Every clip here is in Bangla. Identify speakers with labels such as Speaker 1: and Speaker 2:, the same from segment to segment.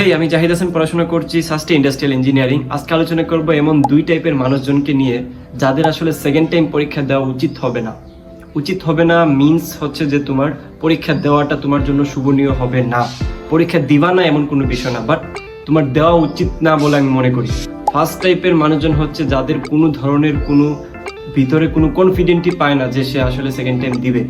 Speaker 1: আমি জাহিদ হাসান পড়াশোনা করছি সাস্টে ইন্ডাস্ট্রিয়াল ইঞ্জিনিয়ারিং। আজকে আলোচনা করব এমন দুই টাইপের মানুষজনকে নিয়ে, যাদের আসলে সেকেন্ড টাইম পরীক্ষা দেওয়া উচিত হবে না। উচিত হবে না মিন্স হচ্ছে যে তোমার পরীক্ষা দেওয়াটা তোমার জন্য শুভনীয় হবে না। পরীক্ষা দিবা না এমন কোনো বিষয় না বাট তোমার দেওয়া উচিত না বলে আমি মনে করি। ফার্স্ট টাইপের মানুষজন হচ্ছে যাদের কোনো ধরনের কোনো, ভিতরে কোনো কনফিডেন্টই পায় না যে সে আসলে সেকেন্ড টাইম দিবে।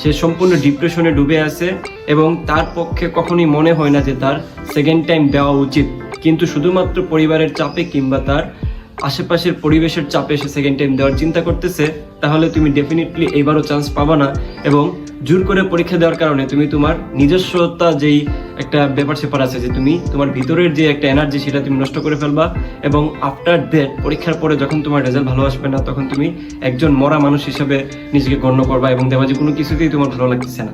Speaker 1: সে সম্পূর্ণ ডিপ্রেশনে ডুবে আছে। এবং তার পক্ষে কখনোই মনে হয় না যে তার সেকেন্ড টাইম দেওয়া উচিত। কিন্তু শুধুমাত্র পরিবারের চাপে কিংবা তার আশেপাশের পরিবেশের চাপে সে সেকেন্ড টাইম দেওয়ার চিন্তা করতেছে, তাহলে তুমি ডেফিনেটলি এবারও চান্স পাবা না এবং জোর করে পরীক্ষা দেওয়ার কারণে তুমি তোমার নিজস্বতা যেই একটা ব্যাপার স্যাপার আছে যে তুমি তোমার ভিতরের যে একটা এনার্জি সেটা তুমি নষ্ট করে ফেলবা এবং আফটার দ্যাট পরীক্ষার পরে যখন তোমার রেজাল্ট ভালো আসবে না, তখন তুমি একজন মরা মানুষ হিসেবে নিজেকে গণ্য করবা এবং দেবা যে কোনো কিছুতেই তোমার ভালো লাগতেছে না।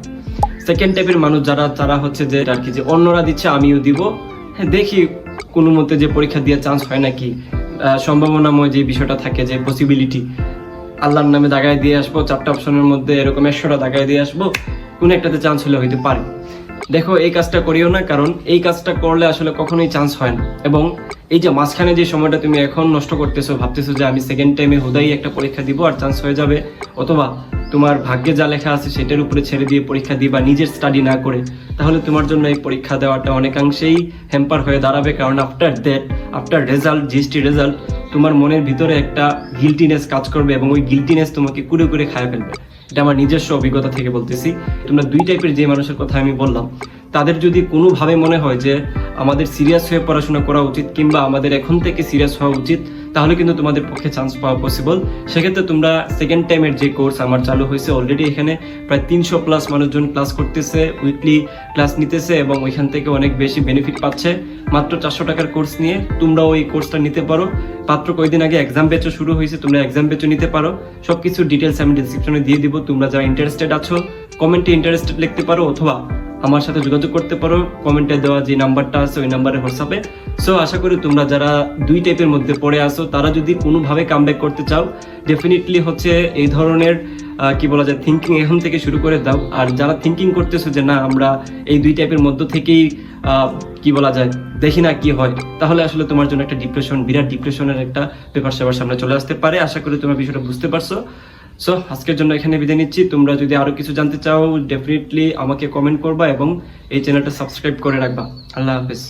Speaker 1: সেকেন্ড টাইপের মানুষ যারা, তারা হচ্ছে যে আর কি যে অন্যরা দিচ্ছে, আমিও দিব। হ্যাঁ দেখি কোনো মতে যে পরীক্ষা দিয়ে চান্স হয় নাকি। সম্ভাবনাময় যে বিষয়টা থাকে, যে পসিবিলিটি আল্লাহর নামে দাগায় দিয়ে আসব, চারটা অপশনের মধ্যে এরকম একশোটা দাগায় দিয়ে আসব, কোনো একটাতে চান্স হলে হইতে পারে। দেখো, এই কাজটা করিও না, কারণ এই কাজটা করলে আসলে কখনোই চান্স হয় না। এবং এই যে মাঝখানে যে সময়টা তুমি এখন নষ্ট করতেছো, ভাবতেছো যে আমি সেকেন্ড টাইমে হুদাই একটা পরীক্ষা দিব, আর চান্স হয়ে যাবে, অথবা তোমার ভাগ্যে যা লেখা আছে সেটার উপরে ছেড়ে দিয়ে পরীক্ষা দিই বা নিজের স্টাডি না করে, তাহলে তোমার জন্য এই পরীক্ষা দেওয়াটা অনেকাংশেই হ্যাম্পার হয়ে দাঁড়াবে। কারণ after that after result GST result তোমার মনের ভিতরে একটা গিলটিনেস কাজ করবে এবং ওই গিলটিনেস তোমাকে কুড়ে কুড়ে খায় ফেলবে। এটা আমার নিজস্ব অভিজ্ঞতা থেকে বলতেছি। তোমরা দুই টাইপের যে মানুষের কথা আমি বললাম তাদের যদি কোনোভাবে মনে হয় যে আমাদের সিরিয়াস হয়ে পড়াশোনা করা উচিত কিংবা আমাদের এখন থেকে সিরিয়াস হওয়া উচিত, তাহলে কিন্তু তোমাদের পক্ষে চান্স পাওয়া পসিবল সেক্ষেত্রে তোমরা সেকেন্ড টাইমের যে কোর্স আমার চালু হয়েছে অলরেডি এখানে প্রায় তিনশো প্লাস মানুষজন ক্লাস করতেছে উইকলি ক্লাস নিতেছে এবং ওইখান থেকে অনেক বেশি বেনিফিট পাচ্ছে। মাত্র চারশো টাকার কোর্স নিয়ে তোমরা ওই কোর্সটা নিতে পারো। মাত্র কয়েকদিন আগে এক্সাম ব্যাচও শুরু হয়েছে, তোমরা এক্সাম ব্যাচও নিতে পারো। সবকিছু ডিটেলস আমি ডিসক্রিপশনে দিয়ে দিব, তোমরা যারা ইন্টারেস্টেড আছো কমেন্টে ইন্টারেস্টেড লিখতে পারো অথবা আমার সাথে যোগাযোগ করতে পারো। কমেন্টে দেওয়া যে নাম্বারটা আছে, ওই নাম্বারে হোয়াটসঅ্যাপে সো আশা করি তোমরা যারা দুই টাইপের মধ্যে পড়ে আসো তারা যদি কোনোভাবে কামব্যাক করতে চাও ডেফিনেটলি হচ্ছে এই ধরনের কি বলা যায় থিঙ্কিং এখন থেকে শুরু করে দাও। আর যারা থিঙ্কিং করতেছো যে না, আমরা এই দুই টাইপের মধ্য থেকেই কি বলা যায়, দেখি না কি হয়, তাহলে আসলে তোমার জন্য একটা ডিপ্রেশন বিরাট ডিপ্রেশনের একটা পেপার সেবার সামনে চলে আসতে পারে। আশা করি তোমরা বিষয়টা বুঝতে পারছ। সো আজকের জন্য এখানে বিদায় নিচ্ছি। তোমরা যদি আরও কিছু জানতে চাও ডেফিনেটলি আমাকে কমেন্ট করবা এবং এই চ্যানেলটা সাবস্ক্রাইব করে রাখবা। আল্লাহ হাফেজ।